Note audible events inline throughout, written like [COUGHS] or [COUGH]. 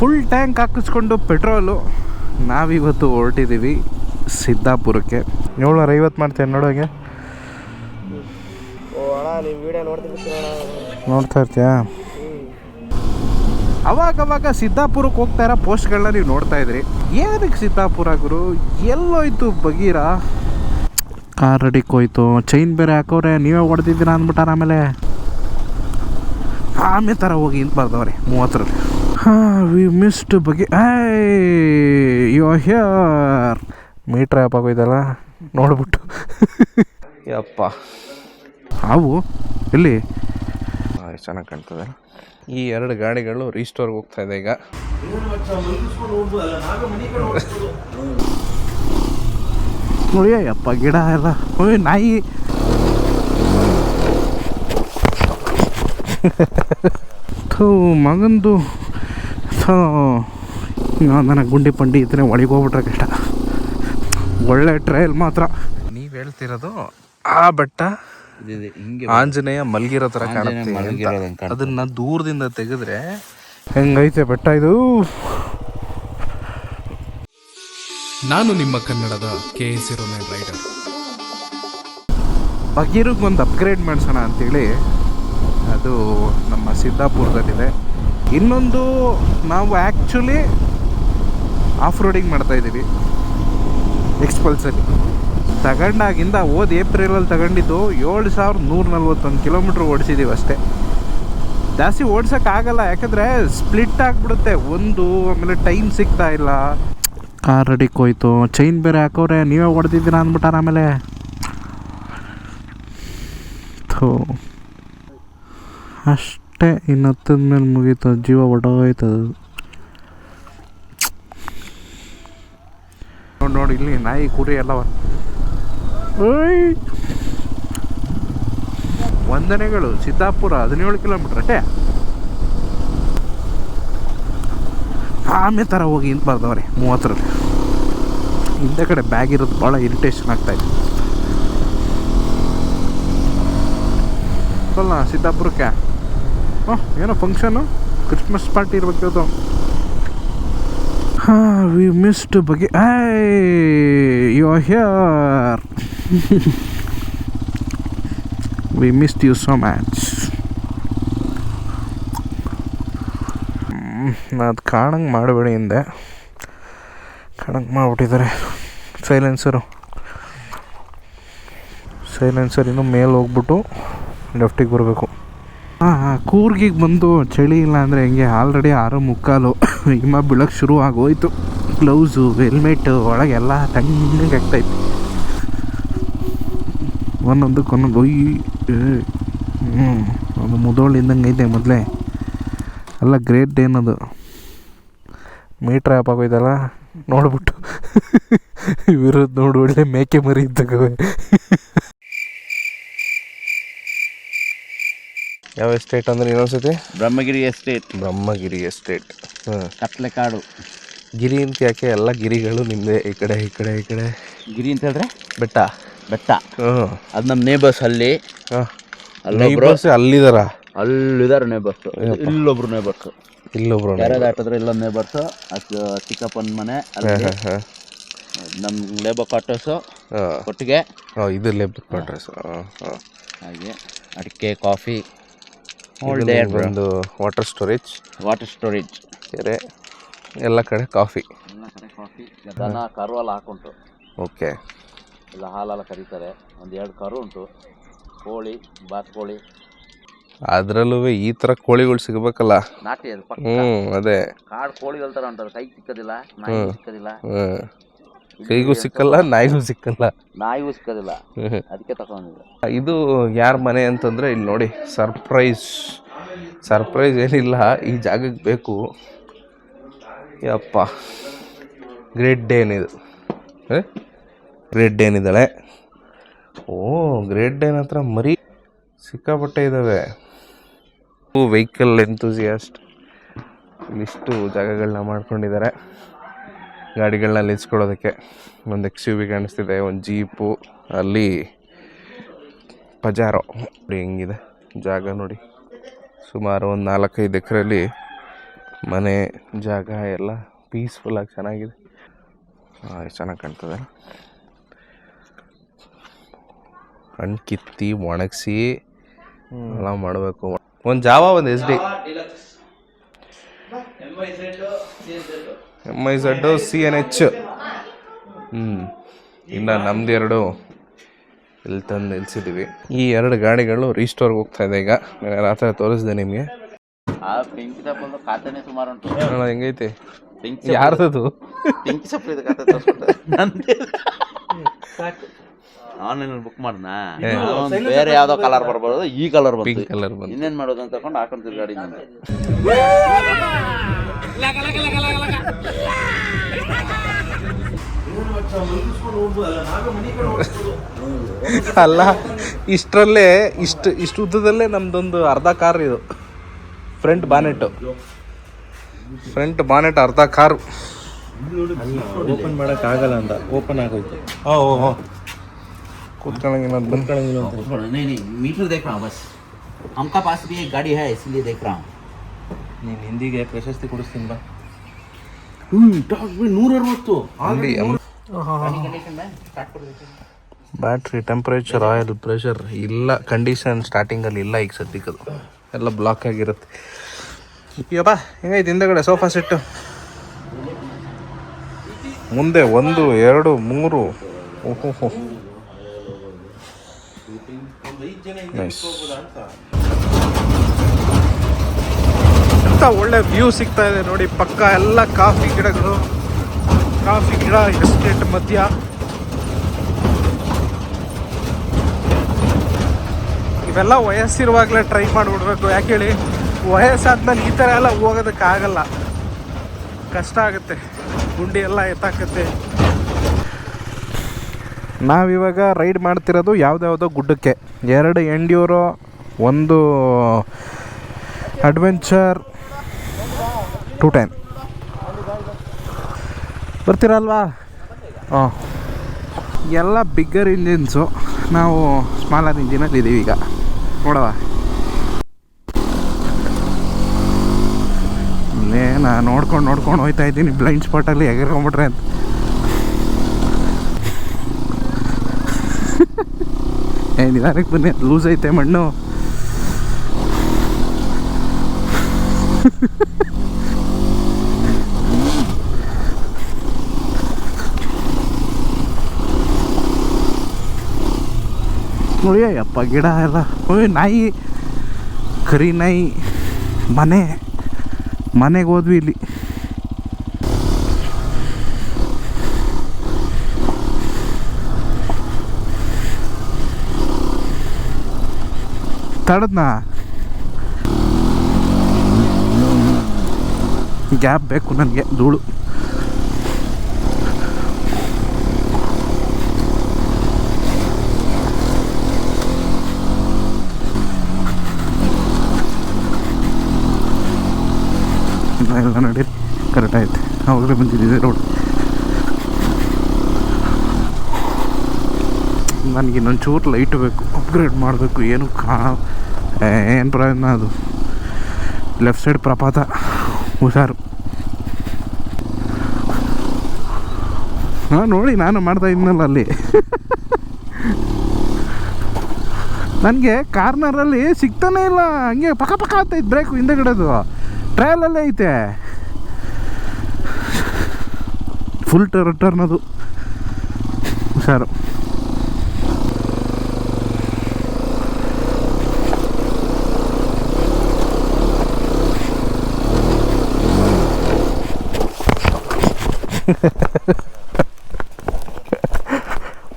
Full tank ಹಾಕಿಸ್ಕೊಂಡು petrol ನಾವಿವತ್ತು ಹೊರಟಿದ್ದೀವಿ ಸಿದ್ದಾಪುರಕ್ಕೆ. ಏಳ್ನೂರ ಐವತ್ತು ಮಾಡ್ತೇನೆ ನೋಡೋಗೆ ನೋಡ್ತಾ ಇರ್ತೀಯಾ? ಅವಾಗ ಅವಾಗ ಸಿದ್ದಾಪುರಕ್ಕೆ ಹೋಗ್ತಾ ಇರೋ ಪೋಸ್ಟ್ಗಳನ್ನ ನೀವು ನೋಡ್ತಾ ಇದ್ರಿ. ಏನಕ್ಕೆ ಸಿದ್ದಾಪುರ ಗುರು? ಎಲ್ಲೋಯ್ತು ಬಗೀರ ಕಾರ್ ರೆಡಿ ಹೋಯ್ತು. ಚೈನ್ ಬೇರೆ ಹಾಕೋರೆ ನೀವೇ ಹೊಡೆದಿದ್ದೀರಾ ಅಂದ್ಬಿಟ್ಟಾರ ಆಮೇಲೆ. ಆಮೇಲೆ ಥರ ಹೋಗಿ ಇಂತ ಬರ್ದವ್ರಿ ಮೂವತ್ತರಲ್ಲಿ. ಹಾಂ ವಿ ಮಿಸ್ಡ್ ಬಗ್ಗೆ ಯೋ ಹಿಯರ್ ಮೀಟ್ರ್ ಆ್ಯಪ್ ಆಗೋಯ್ತಲ್ಲ? ನೋಡ್ಬಿಟ್ಟು. ಯಪ್ಪ. ಹಾವು? ಎಲ್ಲಿ? ಚೆನ್ನಾಗಿ ಕಾಣ್ತದೆ. ಈ ಎರಡು ಗಾಡಿಗಳು ರೀಸ್ಟೋರ್ಗೆ ಹೋಗ್ತಾ ಇದೆ ಈಗ. ನೋಡಿ ಯಪ್ಪ ಗಿಡ ಎಲ್ಲ. ಓಯ್ ನಾಯಿ. ಥೂ ಮಗಂದು. ನನಗೆ ಗುಂಡಿ ಪಂಡಿ ಇದ್ರೆ ಒಳಗೆ ಹೋಗ್ಬಿಟ್ರೆ ಕಷ್ಟ. ಒಳ್ಳೆ ಟ್ರೈಲ್ ಮಾತ್ರ. ನೀವು ಹೇಳ್ತಿರೋದು ಆ ಬೆಟ್ಟ ಹಿಂಗೆ ಆಂಜನೇಯ ಮಲ್ಗಿರೋ ಥರ ಕಾಣುತ್ತೆ ಅದನ್ನು ಅಂತ. ಕಾಣುತ್ತೆ. ಅದನ್ನ ದೂರದಿಂದ ತೆಗೆದ್ರೆ ಹೆಂಗೈತೆ ಬೆಟ್ಟ ಇದು? ನಾನು ನಿಮ್ಮ ಕನ್ನಡದ ಕೆ ಎಸ್ ರೈಡರ್ ಬಗೀರಿಗೆ ಒಂದು ಅಪ್ಗ್ರೇಡ್ ಮಾಡಿಸೋಣ ಅಂತೇಳಿ ಅದು ನಮ್ಮ ಸಿದ್ದಾಪುರದಲ್ಲಿದೆ. ಇನ್ನೊಂದು ನಾವು ಆ್ಯಕ್ಚುಲಿ ಆಫ್ ರೋಡಿಂಗ್ ಮಾಡ್ತಾ ಇದ್ದೀವಿ. ಎಕ್ಸ್ಪಲ್ಸಲ್ಲಿ ತಗೊಂಡಾಗಿಂದ ಹೋದ ಏಪ್ರಿಲಲ್ಲಿ ತಗೊಂಡಿದ್ದು ಏಳು ಸಾವಿರದ ನೂರ ನಲ್ವತ್ತೊಂದು ಕಿಲೋಮೀಟ್ರ್ ಓಡಿಸಿದ್ದೀವಿ ಅಷ್ಟೇ. ಜಾಸ್ತಿ ಓಡ್ಸೋಕ್ಕಾಗಲ್ಲ ಯಾಕಂದರೆ ಸ್ಪ್ಲಿಟ್ ಆಗಿಬಿಡುತ್ತೆ. ಒಂದು, ಆಮೇಲೆ ಟೈಮ್ ಸಿಗ್ತಾ ಇಲ್ಲ. ಕಾರ್ ರೆಡಿಗೆ ಹೋಯ್ತು ಚೈನ್ ಬೇರೆ ಹಾಕೋರೆ, ನೀವೇ ಹೊಡೆದಿದ್ದೀರಾ ಅಂದ್ಬಿಟ್ಟಾರ ಆಮೇಲೆ. ಥೋ. ಅಷ್ಟೇ ಇನ್ನು ಹತ್ತದ ಮೇಲೆ ಮುಗೀತು, ಜೀವ ಹೊಟ್ಟೋಯ್ತದ ನೋಡಿ ನೋಡಿ ಇಲ್ಲಿ ನಾಯಿ, ಕುರಿ ಎಲ್ಲ ವಂದನೆಗಳು, ಸಿದ್ದಾಪುರ ಹದಿನೇಳು ಕಿಲೋಮೀಟ್ರ್, ಅಷ್ಟೇ? ಆಮೇಲೆ ಥರ ಹೋಗಿ ಇಂತ ಬರ್ದವ್ರೆ ಮೂವತ್ತರಲ್ಲಿ. ಹಿಂದೆ ಕಡೆ ಬ್ಯಾಗ್ ಇರೋದು ಭಾಳ ಇರಿಟೇಷನ್ ಆಗ್ತಾಯಿದೆ ಅಲ್ಲ ಸಿದ್ದಾಪುರಕ್ಕೆ? ಹಾಂ, ಏನೋ ಫಂಕ್ಷನು ಕ್ರಿಸ್ಮಸ್ ಪಾರ್ಟಿ ಇರ್ಬೇಕು ಅದು. ಹಾಂ ವಿ ಮಿಸ್ಡ್ ಬಗ್ಗೆ you here we missed you so much ಅದು ಕಾಣಂಗೆ ಮಾಡಬೇಡಿ ಹಿಂದೆ. ಕಾಣಂಗೆ ಮಾಡಿಬಿಟ್ಟಿದ್ದಾರೆ. ಸೈಲೆನ್ಸರು ಸೈಲೆನ್ಸರ್ ಇನ್ನು ಮೇಲೆ ಹೋಗ್ಬಿಟ್ಟು ಲೆಫ್ಟಿಗೆ ಬರಬೇಕು. ಹಾಂ ಹಾಂ ಕೂರ್ಗಿಗೆ ಬಂದು ಚಳಿ ಇಲ್ಲ ಅಂದರೆ ಹೆಂಗೆ? ಆಲ್ರೆಡಿ ಆರು ಮುಕ್ಕಾಲು [COUGHS] ಹಿಮ ಬೀಳೋಕ್ಕೆ ಶುರು ಆಗೋಯ್ತು. ಗ್ಲೌಸು ಹೆಲ್ಮೆಟ್ಟು ಒಳಗೆಲ್ಲ ತಣ್ಣಗೆ ಆಗ್ತಾಯಿತ್ತು ಒಂದೊಂದಕ್ಕೆ ಒಂದೊಂದು ಹ್ಞೂ ಒಂದು ಮುದೋಳಿಂದಂಗೆ ಐತೆ ಮೊದಲೇ. ಎಲ್ಲ ಗ್ರೇಟ್ ಏನದು? ಮೀಟ್ರ್ ಆ್ಯಪ್ ಆಗೋಯ್ತಲ್ಲ? ನೋಡ್ಬಿಟ್ಟು. [LAUGHS] ವಿರುದ್ಧ ನೋಡಿ, ಒಳ್ಳೆ ಮೇಕೆ ಮರಿ ಇದ್ದವೆ [LAUGHS] ಯಾವ ಎಸ್ಟೇಟ್ ಅಂದ್ರೆ ಇನ್ನೊಂದ್ಸತಿ? ಬ್ರಹ್ಮಗಿರಿ ಎಸ್ಟೇಟ್ ಬ್ರಹ್ಮಗಿರಿ ಎಸ್ಟೇಟ್ ಹಾಂ. ಕತ್ಲೆ ಕಾಡು ಗಿರಿ ಅಂತ ಯಾಕೆ ಎಲ್ಲ ಗಿರಿಗಳು ನಿಮ್ಮದೇ ಈ ಕಡೆ ಈ ಕಡೆ ಈ ಕಡೆ? ಗಿರಿ ಅಂತ ಹೇಳಿದ್ರೆ? ಬೆಟ್ಟ. ಬೆಟ್ಟ. ಹ್ಞೂ ಅದು ನಮ್ಮ ನೇಬರ್ಸ್ ಅಲ್ಲಿ. ಹಾಂ. ಅಲ್ಲೊಬ್ರು ಅಲ್ಲಿದಾರ? ಅಲ್ಲಿದ್ದಾರೆ ನೇಬರ್ಸ್ ಇಲ್ಲೊಬ್ರು ನೇಬರ್ಸ್ ಇಲ್ಲೊಬ್ರು ಬೇರೆ ದಾಟಿದ್ರೆ ಇಲ್ಲೊಂದು ನೇಬರ್ಸ್ ಅದು ಚಿಕ್ಕಪ್ಪನ ಮನೆ ಅಲ್ಲಿ. ನಮ್ಮ ಲೇಬರ್ ಕ್ವಾರ್ಟರ್ಸು ಹಾಂ. ಇದು ಲೇಬರ್ ಕ್ವಾರ್ಟರ್ಸ್ ಹಾಗೆ ಅಡಿಕೆ ಕಾಫಿ. ಆಲ್ ಡೇ ಒಂದು ವಾಟರ್ ಸ್ಟೋರೇಜ್ ವಾಟರ್ ಸ್ಟೋರೇಜ್ ಕೆರೆ ಎಲ್ಲ ಕಡೆ ಕಾಫಿ ಎಲ್ಲ ಕಡೆ ಕಾಫಿ ದನ ಕರು ಎಲ್ಲ ಹಾಕುಂಟು ಓಕೆ. ಎಲ್ಲ ಹಾಲೆಲ್ಲ ಕರೀತಾರೆ. ಒಂದು ಎರಡು ಕರು ಉಂಟು. ಕೋಳಿ ಬಾತ್ಕೋಳಿ ಅದರಲ್ಲೂ ಈ ಥರ ಕೋಳಿಗಳು ಸಿಗಬೇಕಲ್ಲ. ನಾಟಿ ಅದು ಹ್ಞೂ ಅದೇ. ಕಾಡು ಕೋಳಿಗಳ ಥರ ಉಂಟು ಕೈ ಸಿಕ್ಕದಿಲ್ಲ ನಾಯಿಗೂ ಸಿಕ್ಕದಿಲ್ಲ ಕೈಗೂ ಸಿಕ್ಕಲ್ಲ ನಾಯಿಗೂ ಸಿಕ್ಕಲ್ಲ. ನಾಯಿಗೂ ಸಿಕ್ಕದಿಲ್ಲ. [LAUGHS] ಅದಕ್ಕೆ ತಗೊಂಡಿದ್ದೆ. ಇದು ಯಾರ ಮನೆ ಅಂತಂದರೆ ಇಲ್ಲಿ ನೋಡಿ ಸರ್ಪ್ರೈಸ್ ಸರ್ಪ್ರೈಸ್ ಏನಿಲ್ಲ ಈ ಜಾಗಕ್ಕೆ ಬೇಕು. ಯಪ್ಪ. ಗ್ರೇಟ್ ಡೇ ಏನಿದು. ಗ್ರೇಟ್ ಡೇ ಓ ಗ್ರೇಟ್ ಡೇನ್ ಹತ್ರ ಮರಿ ಸಿಕ್ಕಾಪಟ್ಟೆ ಇದ್ದಾವೆ ವೆಹಿಕಲ್ ಎಂತೂಸಿಯಾಸ್ಟ್ ಇಷ್ಟು ಜಾಗಗಳನ್ನ ಮಾಡ್ಕೊಂಡಿದ್ದಾರೆ. ಗಾಡಿಗಳನ್ನ ನಿಲ್ಸ್ಕೊಳ್ಳೋದಕ್ಕೆ ಒಂದು ಎಕ್ಸ್ ಯು ವಿ ಕಾಣಿಸ್ತಿದೆ, ಒಂದು ಜೀಪು ಅಲ್ಲಿ ಪಜಾರೋ ನೋಡಿ ಹೆಂಗಿದೆ, ಜಾಗ ನೋಡಿ. ಸುಮಾರು ಒಂದು ನಾಲ್ಕೈದು ಎಕರೆಯಲ್ಲಿ ಮನೆ, ಜಾಗ ಎಲ್ಲ ಪೀಸ್ಫುಲ್ಲಾಗಿ ಚೆನ್ನಾಗಿದೆ. ಚೆನ್ನಾಗಿ ಕಾಣ್ತದೆ. ಹಣ್ಣು ಕಿತ್ತಿ ಒಣಗಿಸಿ ಎಲ್ಲ ಮಾಡಬೇಕು. ಒಂದು ಜಾವ ಒಂದು S D M I Z C N H ಹ್ಞೂ ಇನ್ನು ನಮ್ದು ಎರಡು ಇಲ್ಲಿ ತಂದು ನಿಲ್ಸಿದ್ದೀವಿ ಈ ಎರಡು ಗಾಡಿಗಳು ರೀಸ್ಟೋರ್ಗೆ ಹೋಗ್ತಾ ಇದೆ ಈಗ. ನಾನು ರಾತ್ರಿ ತೋರಿಸಿದೆ ನಿಮಗೆ. ಆ ಸುಮಾರು ಉಂಟು. ನೋಡ ಹೆಂಗೈತೆ? ಬೆಂಕಿ ಯಾರ್ದದು ಆನ್ಲೈನ್ ಬುಕ್ ಮಾಡ್ನಾ ಬೇರೆ ಯಾವ್ದೋ ಕಲರ್ ಬರ್ಬೋದು ಈ ಕಲರ್ ಬಂತು. ಪಿಂಕ್ ಕಲರ್ ಬಂದು ಇನ್ನೇನ್ ಮಾಡೋದು ಅಂತ ತಗೊಂಡು ಗಾಡಿ ತಿರ್ಗಾಡಿ ನಾನು ಅಲ್ಲ ಇಷ್ಟರಲ್ಲೇ ಇಷ್ಟು ಇಷ್ಟು ಉದ್ದದಲ್ಲೇ ನಮ್ದೊಂದು ಅರ್ಧ ಕಾರ್ ಇದು. ಫ್ರಂಟ್ ಬಾನೆಟ್ ಫ್ರಂಟ್ ಬಾನೆಟ್ ಅರ್ಧ ಕಾರ್. ಓಪನ್ ಮಾಡಕ್ ಆಗಲ್ಲ ಅಂತ. ಓಪನ್ ಆಗೋಯ್ತು. ಓ ಓ ಕೂತ್ಕೊಳ್ಳಂಗಿಲ್ಲ ಮೀಟರ್ ದೇಖ ಬಸ್. ಹಮ್ಕಾ ಪಾಸ್ ಗಾಡಿ ಹೈ ಇಸ್ಲಿಯೇ ದೇಖ ನೀನ್ ಹಿಂದಿಗೆ ಪ್ರಶಸ್ತಿ ಕೊಡಿಸ್ತೀನಿ ಬಾ. ನೂರ ಅರವತ್ತು ಬ್ಯಾಟ್ರಿ ಟೆಂಪ್ರೇಚರ್ ಆಯಿಲ್ ಪ್ರೆಷರ್ ಇಲ್ಲ ಕಂಡೀಷನ್ ಸ್ಟಾರ್ಟಿಂಗಲ್ಲಿ ಇಲ್ಲ ಈಗ ಸದ್ಯಕ್ಕದು ಎಲ್ಲ ಬ್ಲಾಕ್ ಆಗಿರುತ್ತೆ. ಅಯ್ಯಪ್ಪ ಹೆಂಗೈತೆ ಹಿಂದೆಗಡೆ ಸೋಫಾ ಸೆಟ್ಟು ಮುಂದೆ ಒಂದು ಎರಡು ಮೂರು. ಓಹೋ ನೈಸ್ ಎಂತ ಒಳ್ಳೆ ವ್ಯೂ ಸಿಗ್ತಾ ಇದೆ ನೋಡಿ, ಪಕ್ಕ ಎಲ್ಲ ಕಾಫಿ ಗಿಡಗಳು, ಕಾಫಿ ಗಿಡ ಎಸ್ಟೇಟ್ ಮಧ್ಯ. ಇವೆಲ್ಲ ವಯಸ್ಸಿರುವಾಗಲೇ ಟ್ರೈ ಮಾಡಿಬಿಡ್ಬೇಕು, ಯಾಕೆ ಹೇಳಿ? ವಯಸ್ಸಾದ್ಮೇಲೆ ಈ ಥರ ಎಲ್ಲ ಹೋಗೋದಕ್ಕಾಗಲ್ಲ ಕಷ್ಟ ಆಗುತ್ತೆ, ಗುಂಡಿ ಎಲ್ಲ ಎತ್ತಾಕತ್ತೆ. ನಾವಿವಾಗ ರೈಡ್ ಮಾಡ್ತಿರೋದು ಯಾವುದ್ಯಾವುದೋ ಗುಡ್ಡಕ್ಕೆ. ಎರಡು ಎಂಡ್ಯೂರೋ ಒಂದು ಅಡ್ವೆಂಚರ್ ಟು ಟೆನ್ ಬರ್ತೀರಲ್ವಾ? ಹಾಂ ಎಲ್ಲ ಬಿಗ್ಗರ್ ಇಂಜಿನ್ಸು ನಾವು ಸ್ಮಾಲರ್ ಇಂಜಿನಲ್ಲಿ ಇದ್ದೀವಿ ಈಗ. ನೋಡವ. ಇಲ್ಲೇ ನಾ ನೋಡ್ಕೊಂಡು ನೋಡ್ಕೊಂಡು ಹೋಯ್ತಾ ಇದ್ದೀನಿ. ಬ್ಲೈಂಡ್ ಸ್ಪಾಟಲ್ಲಿ ಎಗರ್ಕೊಂಬಿಟ್ರೆ ಅಂತ. ನಿಧಾನಕ್ಕೆ ಬನ್ನಿ. ಲೂಸ್ ಐತೆ ಮಣ್ಣು. ನೋಡಿ ಗಿಡ ಎಲ್ಲ. ನಾಯಿ. ಕರಿ ನಾಯಿ. ಮನೆ. ಮನೆಗೆ ಹೋದ್ವಿ ಇಲ್ಲಿ. ತಡದ್ನಾ? ಗ್ಯಾಪ್ ಬೇಕು ನನಗೆ, ಧೂಳು. ಎಲ್ಲ ನಡಿ. ಕರೆಕ್ಟ್ ಆಯ್ತು. ಅವಾಗಲೇ ಬಂದಿದ್ದಿದೆ ರೋಡ್ ನನಗೆ ಇನ್ನೊಂದು ಚೂರು ಲೈಟ್ ಬೇಕು. ಅಪ್ಗ್ರೇಡ್ ಮಾಡಬೇಕು. ಏನು ಕಾ ಏನು ಪ್ರಯೋಜನ ಅದು? ಲೆಫ್ಟ್ ಸೈಡ್ ಪ್ರಪಾತ. ಹುಷಾರು. ಹಾಂ, ನೋಡಿ, ನಾನು ಮಾಡ್ತಾ ಇದ್ನಲ್ಲ ಅಲ್ಲಿ. ನನಗೆ ಕಾರ್ನರಲ್ಲಿ ಸಿಗ್ತಾನೆ ಇಲ್ಲ. ಹಂಗೆ ಪಕ್ಕ ಪಕ್ಕ ಆಗ್ತೈತೆ ಬ್ರೇಕು ಹಿಂದೆಗಡೆದು. ಟ್ರಯಲಲ್ಲೇ ಐತೆ. ಫುಲ್ ಟರ್ ಟರ್ನ್ ಅದು. ಹುಷಾರು.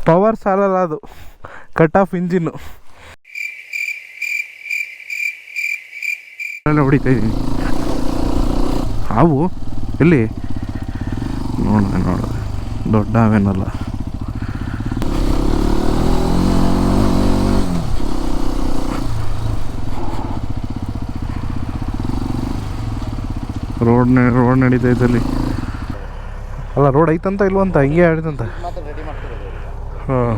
ಪವರ್ ಸಾಲಲ್ಲ ಅದು. ಕಟ್ ಆಫ್ ಇಂಜಿನ್ನು ಹೊಡಿತಾ ಇದ್ದೀನಿ ಹಾವು ಎಲ್ಲಿ? ನೋಡಿದೆ ನೋಡಿದೆ. ದೊಡ್ಡ ಹಾವೇನಲ್ಲ ರೋಡ್ ರೋಡ್ ನಡೀತೈತೆ ಅಲ್ಲಿ. ಅಲ್ಲ, ರೋಡ್ ಐತಂತ ಇಲ್ವಂತ ಹಿಂಗೆ ಆಡಿದಂತ. ಹಾಂ.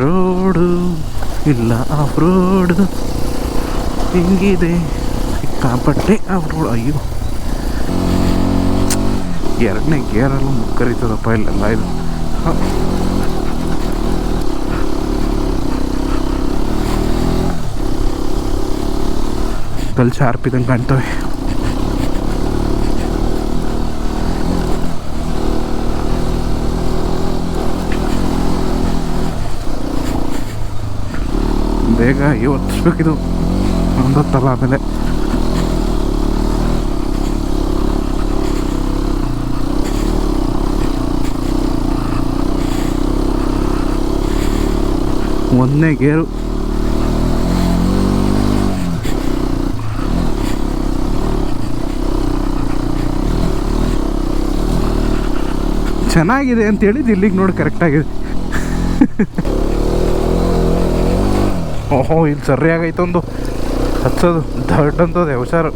ರೋಡು ಇಲ್ಲ ಆಫ್ ರೋಡು ಹಿಂಗಿದೆ. ಸಿಕ್ಕಾಪಟ್ಟೆ ಅವ್ರು ಅಯ್ಯೋ. ಎರಡನೇ ಗೇರಲ್ಲೂ ಮುಕ್ಕರಿತದಪ್ಪ, ಇಲ್ಲೆಲ್ಲ ಇದು. ಕಲ್ ಶಾರ್ಪಿದಂಗೆ ಕಾಣ್ತವೆ. ಬೇಗ ಇವತ್ತಿಸ್ಬೇಕಿದು ಒಂದೊತ್ತಲ್ಲ ಆಮೇಲೆ. ಒಂದನೇ ಗೇರು. ಚೆನ್ನಾಗಿದೆ ಅಂತ ಹೇಳಿದ್ ಇಲ್ಲಿಗೆ ನೋಡಿ ಕರೆಕ್ಟಾಗಿದೆ ಓಹೋ ಇಲ್ಲಿ ಸರಿಯಾಗೈತೊಂದು ಹಚ್ಚೋದು ಅಂತದೆ ಹುಷಾರು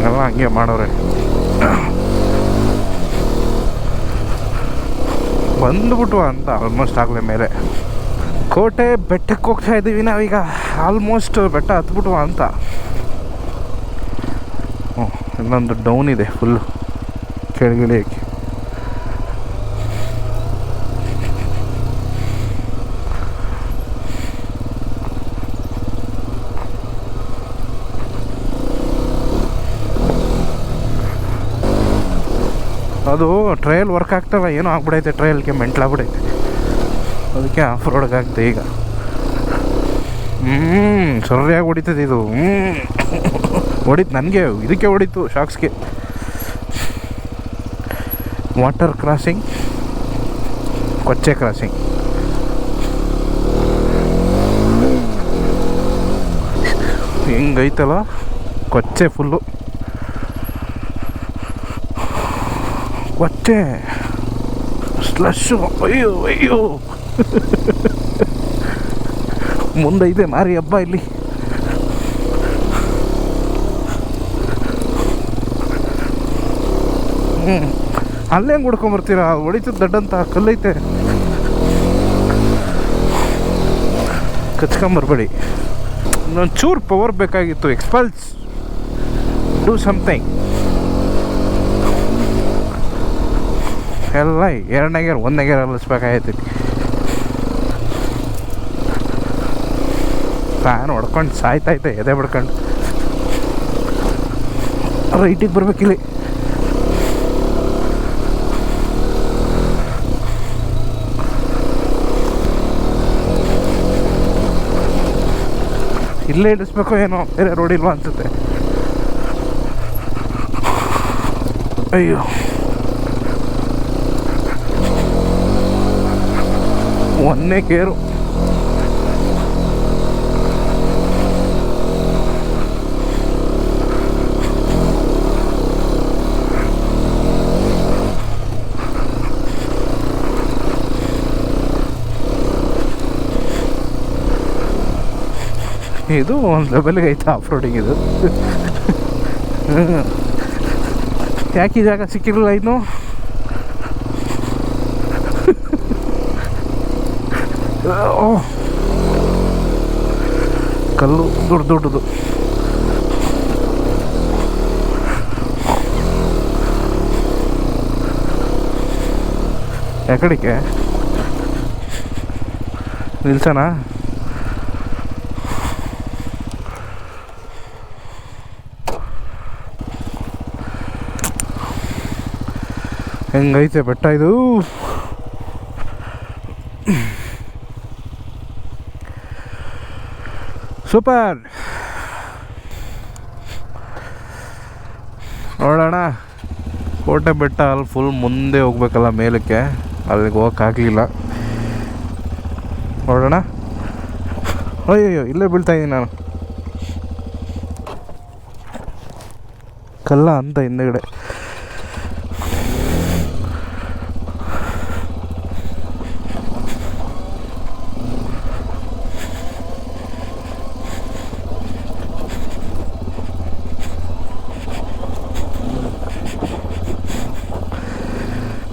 ಎಲ್ಲ ಹಂಗೆ ಮಾಡೋರೆ. ಬಂದ್ಬಿಟ್ವ ಅಂತ ಆಲ್ಮೋಸ್ಟ್ ಆಗಲೇ ಮೇಲೆ. ಕೋಟೆ ಬೆಟ್ಟಕ್ಕೆ ಹೋಗ್ತಾ ಇದ್ದೀವಿ ನಾವೀಗ. ಆಲ್ಮೋಸ್ಟ್ ಬೆಟ್ಟ ಹತ್ಬಿಟ್ವ ಅಂತ. ಹ್ಞೂ ಇನ್ನೊಂದು ಡೌನ್ ಇದೆ ಫುಲ್ಲು ಕೆಳಗಿಳಿಯೋಕ್ಕೆ ಅದು ಟ್ರಯಲ್ ವರ್ಕ್ ಆಗ್ತವೆ ಏನೋ ಆಗ್ಬಿಡೈತೆ ಟ್ರಯಲ್ಗೆ ಮೆಂಟ್ಲಾಗ್ಬಿಡೈತೆ ಅದಕ್ಕೆ ಆಫ್ ರೋಡ್ಗೆ ಆಗ್ತೆ ಈಗ. ಹ್ಞೂ ಸರಿಯಾಗಿ ಹೊಡಿತದೆ ಇದು. ಹ್ಞೂ ಹೊಡಿತು ನನಗೆ, ಇದಕ್ಕೆ ಹೊಡಿತು ಶಾಕ್ಸ್ಗೆ ವಾಟರ್ ಕ್ರಾಸಿಂಗ್ ಕೊಚ್ಚೆ ಕ್ರಾಸಿಂಗ್ ಹೆಂಗೈತಲ್ಲ, ಕೊಚ್ಚೆ ಫುಲ್ಲು ಕೊಚ್ಚೆ ಸ್ಲಶ್ಶು ಅಯ್ಯೋ ಅಯ್ಯೋ. ಮುಂದೆ ಇದೆ ಮಾರಿ ಹಬ್ಬ ಇಲ್ಲಿ. ಹ್ಞೂ ಅಲ್ಲೇ ಹೆಂಗೆ ಹುಡ್ಕೊಂಬರ್ತೀರಾ ಹೊಡಿತದ ದಡ್ಡಂತ ಕಲ್ಲೈತೆ ಕಚ್ಕೊಂಬರ್ಬೇಡಿ ಒಂದೊಂದು ಚೂರು ಪವರ್ ಬೇಕಾಗಿತ್ತು ಎಕ್ಸ್ಪಲ್ಸ್ ಡೂ ಸಮಥಿಂಗ್ ಎಲ್ಲ ಎರಡನೇ ಗೇರ್, ಒಂದನೇ ಗೇರ್ ಅಲ್ಲಿಸ್ಬೇಕಾಗೈತಿ. ಫ್ಯಾನ್ ಹೊಡ್ಕೊಂಡು ಸಾಯ್ತೈತೆ ಎದೆ ಬಿಡ್ಕೊಂಡು. ರೈಟಿಗೆ ಬರ್ಬೇಕಿಲ್ಲಿ ಇಲ್ಲೇ. ಇಳಿಸ್ಬೇಕು ಏನೋ, ಬೇರೆ ರೋಡಿಲ್ವಾ ಅನ್ಸುತ್ತೆ. ಅಯ್ಯೋ. ಒಂದನೇ ಕೇರು ಇದು ಒಂದು ಲೆವೆಲ್ಗೆ ಐತೆ ಆಫ್ ರೋಡಿಂಗ್ ಇದು ಹ್ಮ್. ಯಾಕೆ ಈ ಜಾಗ ಸಿಕ್ಕಿರಲಿಲ್ಲ ಇನ್ನು ಕಲ್ಲು ದೊಡ್ಡ ದೊಡ್ಡದು. ಯಾಕಡಿಕೆ ನಿಲ್ಸಣ? ಹೆಂಗೈತೆ ಬೆಟ್ಟ ಇದು? ಸೂಪರ್. ನೋಡೋಣ. ಕೋಟೆ ಬೆಟ್ಟ ಅಲ್ಲಿ ಫುಲ್ ಮುಂದೆ ಹೋಗ್ಬೇಕಲ್ಲ ಮೇಲಕ್ಕೆ. ಅಲ್ಲಿಗೆ ಹೋಗೋಕ್ಕಾಗಲಿಲ್ಲ ನೋಡೋಣ. ಅಯ್ಯೋ ಇಲ್ಲೇ ಬೀಳ್ತಾ ಇದ್ದೀನಿ ನಾನು. ಕಲ್ಲ ಅಂತ ಹಿಂದೆಗಡೆ.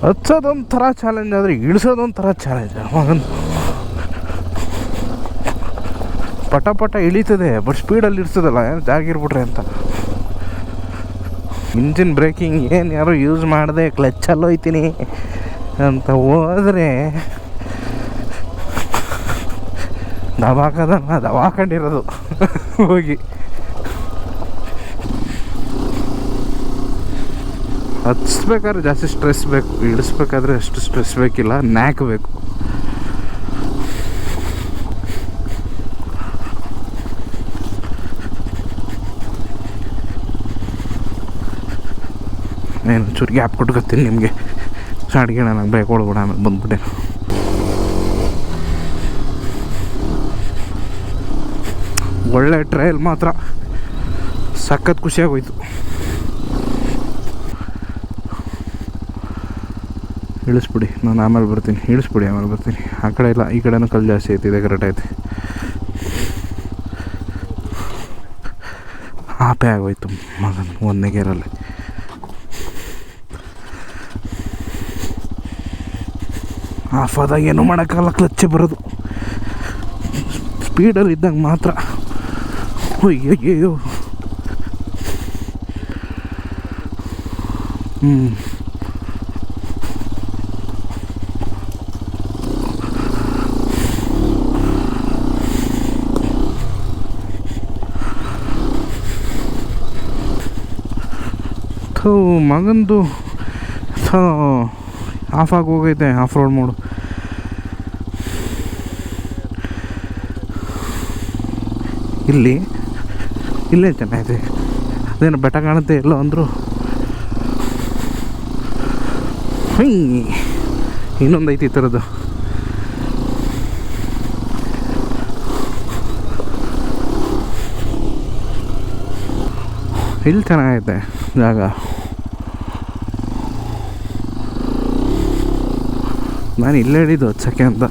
ಹಚ್ಚೋದೊಂಥರ ಚಾಲೆಂಜ್ ಆದರೆ ಇಳಿಸೋದೊಂಥರ ಚಾಲೆಂಜ್ ಮಗನ್ ಪಟ ಪಟ ಇಳಿತದೆ ಬಟ್ ಸ್ಪೀಡಲ್ಲಿ ಇರ್ತದಲ್ಲ ಏನು ಜಾಗಿರ್ಬಿಟ್ರೆ ಅಂತ. ಇಂಜಿನ್ ಬ್ರೇಕಿಂಗ್ ಏನು ಯಾರು ಯೂಸ್ ಮಾಡಿದೆ ಕ್ಲಚ್ಚಲ್ಲಿ ಹೋಯ್ತೀನಿ ಅಂತ ಹೋದರೆ ದವಾಕದನ್ನ ದವಾಕೊಂಡಿರೋದು ಹೋಗಿ. ಹಚ್ಬೇಕಾದ್ರೆ ಜಾಸ್ತಿ ಸ್ಟ್ರೆಸ್ ಬೇಕು, ಇಳಿಸ್ಬೇಕಾದ್ರೆ ಅಷ್ಟು ಸ್ಟ್ರೆಸ್ ಬೇಕಿಲ್ಲ ನ್ಯಾಕ್ ಬೇಕು. ಏನು ಚೂರು ಗ್ಯಾಪ್ ಕೊಟ್ಕೊತೀನಿ ನಿಮಗೆ. ಅಡುಗೆ ನನಗೆ ಬೇಕು ಕೊಡ್ಬೇಡ ಆಮೇಲೆ ಬಂದ್ಬಿಟ್ಟೆ ಒಳ್ಳೆ ಟ್ರಯಲ್ ಮಾತ್ರ. ಸಖತ್ ಖುಷಿಯಾಗೋಯ್ತು ಇಳಿಸ್ಬಿಡಿ, ನಾನು ಆಮೇಲೆ ಬರ್ತೀನಿ. ಇಳಿಸ್ಬಿಡಿ, ಆಮೇಲೆ ಬರ್ತೀನಿ. ಆ ಕಡೆ ಇಲ್ಲ ಈ ಕಡೆನೂ ಕಲ್ಲು ಜಾಸ್ತಿ ಐತಿ ಇದೆ ಕರೆಕ್ಟ್ ಐತಿ ಆಪೆ ಆಗೋಯ್ತು ಮಗನ, ಒಂದನೇ ಗೇರಲ್ಲಿ. ಆಫ್ ಆದಾಗ ಏನೂ ಮಾಡೋಕ್ಕಾಗಲ್ಲ, ಕ್ಲಚ್ಚೆ ಬರೋದು. ಸ್ಪೀಡಲ್ಲಿ ಇದ್ದಂಗೆ ಮಾತ್ರ. ಅಯ್ಯಯ್ಯೋ ಹ್ಞೂ ಥೂ ಮಗಂದು ಥೂ ಆಫ್ ಆಗಿ ಹೋಗೈತೆ ಆಫ್ ರೋಡ್ ಮೋಡು ಇಲ್ಲಿ ಇಲ್ಲೇ ಚೆನ್ನಾಗಿದೆ ಅದೇನು ಬೆಟ್ಟ ಕಾಣುತ್ತೆ ಎಲ್ಲೋ ಅಂದರು. ಇನ್ನೊಂದು ಐತಿ ಈ ಥರದ್ದು ಇಲ್ಲಿ ಚೆನ್ನಾಗೈತೆ. ಜಾಗ ನಾನು ಇಲ್ಲೇ ಹಿಡಿದು ಹಚ್ಚಕ್ಕೆ ಅಂತ.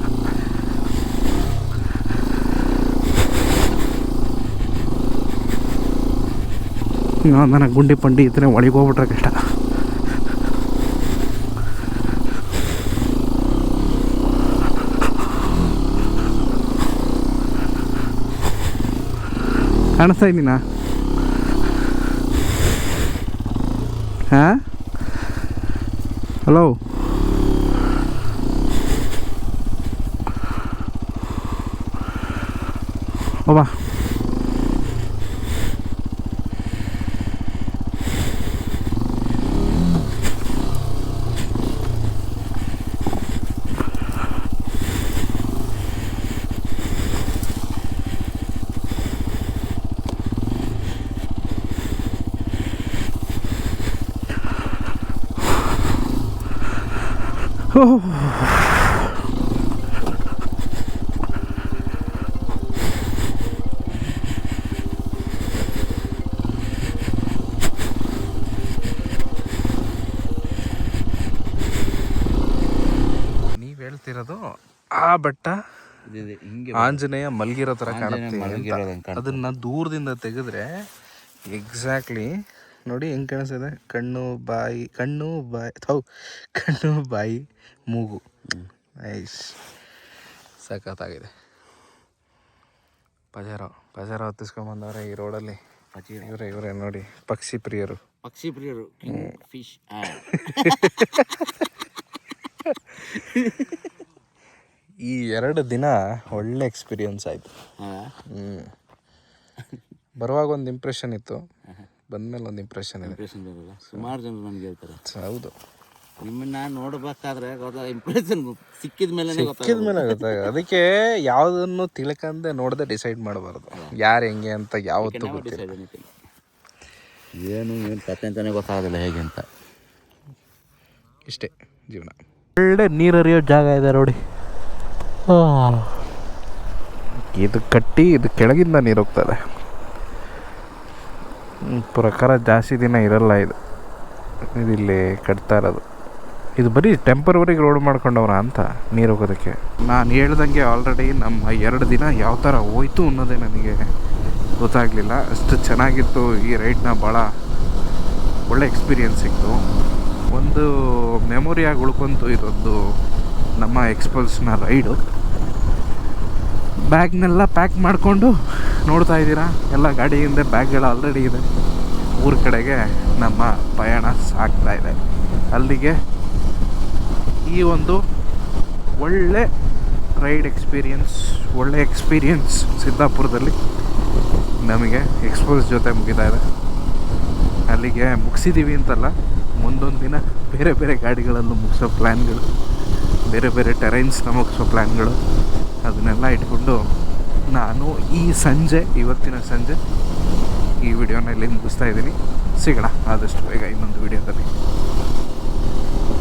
ನನಗೆ ಗುಂಡಿ ಪಂಡಿ ಇದ್ರೆ ಒಳಗೆ ಹೋಗ್ಬಿಟ್ರೆ ಕಷ್ಟ. ಕಾಣಿಸ್ತಾ ಇದ್ದೀನಾ? ಹಾಂ ಹಲೋ ಒಬ್ಬ ನೀವು [SIGHS] ಹೇಳ್ತಿರೋದು ಆ ಬೆಟ್ಟ ಹಿಂಗೆ ಆಂಜನೇಯ ಮಲ್ಗಿರೋ ತರ ಕಾಣುತ್ತೆ. ಅದನ್ನ ದೂರದಿಂದ ತೆಗೆದ್ರೆ ಎಕ್ಸಾಕ್ಟ್ಲಿ ನೋಡಿ ಹೆಂಗೆ ಕಾಣಿಸ್ತಿದೆ? ಕಣ್ಣು ಬಾಯಿ ಕಣ್ಣು ಬಾಯಿ ಥೌ ಕಣ್ಣು ಬಾಯಿ. ಮೂಗು. ಐಸ್ ಸಖತ್ತಾಗಿದೆ. ಪಜಾರೋ ಪಜಾರೋ ಹತ್ತಿಸ್ಕೊಂಬಂದವ್ರೆ ಈ ರೋಡಲ್ಲಿ. ಇವರೇ ಇವರೇ ನೋಡಿ ಪಕ್ಷಿ ಪ್ರಿಯರು. ಪಕ್ಷಿ ಪ್ರಿಯರು ಫಿಶ್ [LAUGHS] ಈ ಎರಡು ದಿನ ಒಳ್ಳೆ ಎಕ್ಸ್ಪೀರಿಯನ್ಸ್ ಆಯಿತು. ಹ್ಞೂ ಬರುವಾಗ ಒಂದು ಇಂಪ್ರೆಷನ್ ಇತ್ತು. ಬಂದಮೇಲೆ ಒಂದು ಇಂಪ್ರೆಷನ್ ಇದೆ. ಸುಮಾರು ಜನ ನನಗೆ ಹೇಳ್ತಾರೆ. ಹೌದು. ನಿಮ್ಮನ್ನ ನೋಡ್ಬೇಕಾದ್ರೆ ಗೊತ್ತಾ ಇಂಪ್ರೆಷನ್ ಸಿಕ್ಕಿದ ಮೇಲೆ ಸಿಕ್ಕಿದ ಮೇಲೆ ಗೊತ್ತಾಗ ಅದಕ್ಕೆ ಯಾವುದನ್ನು ತಿಳ್ಕಂದೆ ನೋಡದೆ ಡಿಸೈಡ್ ಮಾಡಬಾರ್ದು. ಯಾರು ಹೆಂಗೆ ಅಂತ ಯಾವತ್ತು ಗೊತ್ತಿಲ್ಲ. ಏನು ಏನು ಕತೆ ಅಂತಾನೆ ಗೊತ್ತಾಗೋದಿಲ್ಲ ಹೇಗೆ ಅಂತ. ಇಷ್ಟೇ ಜೀವನ. ಒಳ್ಳೆ ನೀರು ಹರಿಯೋ ಜಾಗ ಇದೆ ನೋಡಿ. ಇದು ಕಟ್ಟಿ ಇದು ಕೆಳಗಿಂದ ನೀರು ಹೋಗ್ತದೆ. ಪ್ರಕಾರ ಜಾಸ್ತಿ ದಿನ ಇರಲ್ಲ ಇದು. ಇದಿಲ್ಲಿ ಕಟ್ತಾ ಇರೋದು. ಇದು ಬರೀ ಟೆಂಪರವರಿಗೆ ರೋಡ್ ಮಾಡ್ಕೊಂಡವ್ರ ಅಂತ ನೀರು ಹೋಗೋದಕ್ಕೆ ನಾನು ಹೇಳ್ದಂಗೆ ಆಲ್ರೆಡಿ ನಮ್ಮ ಎರಡು ದಿನ ಯಾವ ಥರ ಹೋಯ್ತು ಅನ್ನೋದೇ ನನಗೆ ಗೊತ್ತಾಗಲಿಲ್ಲ. ಅಷ್ಟು ಚೆನ್ನಾಗಿತ್ತು ಈ ರೈಡ್ನ ಭಾಳ ಒಳ್ಳೆ ಎಕ್ಸ್ಪೀರಿಯೆನ್ಸ್ ಸಿಕ್ತು. ಒಂದು ಮೆಮೊರಿಯಾಗಿ ಉಳ್ಕೊಂತು ಇದೊಂದು ನಮ್ಮ ಎಕ್ಸ್ಪಲ್ಸ್ನ ರೈಡು ಬ್ಯಾಗ್ನೆಲ್ಲ ಪ್ಯಾಕ್ ಮಾಡಿಕೊಂಡು ನೋಡ್ತಾ ಇದ್ದೀರಾ? ಎಲ್ಲ ಗಾಡಿ ಹಿಂದೆ ಬ್ಯಾಗ್ಗಳು ಆಲ್ರೆಡಿ ಇದೆ. ಊರ ಕಡೆಗೆ ನಮ್ಮ ಪಯಣ ಸಾಗ್ತಾ ಇದೆ. ಅಲ್ಲಿಗೆ ಈ ಒಂದು ಒಳ್ಳೆ ರೈಡ್ ಎಕ್ಸ್ಪೀರಿಯನ್ಸ್, ಒಳ್ಳೆ ಎಕ್ಸ್ಪೀರಿಯನ್ಸ್ ಸಿದ್ದಾಪುರದಲ್ಲಿ ನಮಗೆ ಎಕ್ಸ್ಪೋಸ್ ಜೊತೆ ಮುಗಿತಾ ಇದೆ. ಅಲ್ಲಿಗೆ ಮುಗಿಸಿದ್ದೀವಿ ಅಂತಲ್ಲ, ಮುಂದೊಂದು ದಿನ ಬೇರೆ ಬೇರೆ ಗಾಡಿಗಳನ್ನು ಮುಗಿಸೋ ಪ್ಲ್ಯಾನ್ಗಳು ಬೇರೆ ಬೇರೆ ಟೆರೈನ್ಸ್ನ ಮುಗಿಸೋ ಪ್ಲ್ಯಾನ್ಗಳು ಅದನ್ನೆಲ್ಲ ಇಟ್ಕೊಂಡು ನಾನು ಈ ಸಂಜೆ, ಇವತ್ತಿನ ಸಂಜೆ ಈ ವಿಡಿಯೋನ ಇಲ್ಲಿ ಮುಗಿಸ್ತಾ ಇದ್ದೀನಿ. ಸಿಗೋಣ ಆದಷ್ಟು ಬೇಗ ಇನ್ನೊಂದು ವಿಡಿಯೋದಲ್ಲಿ.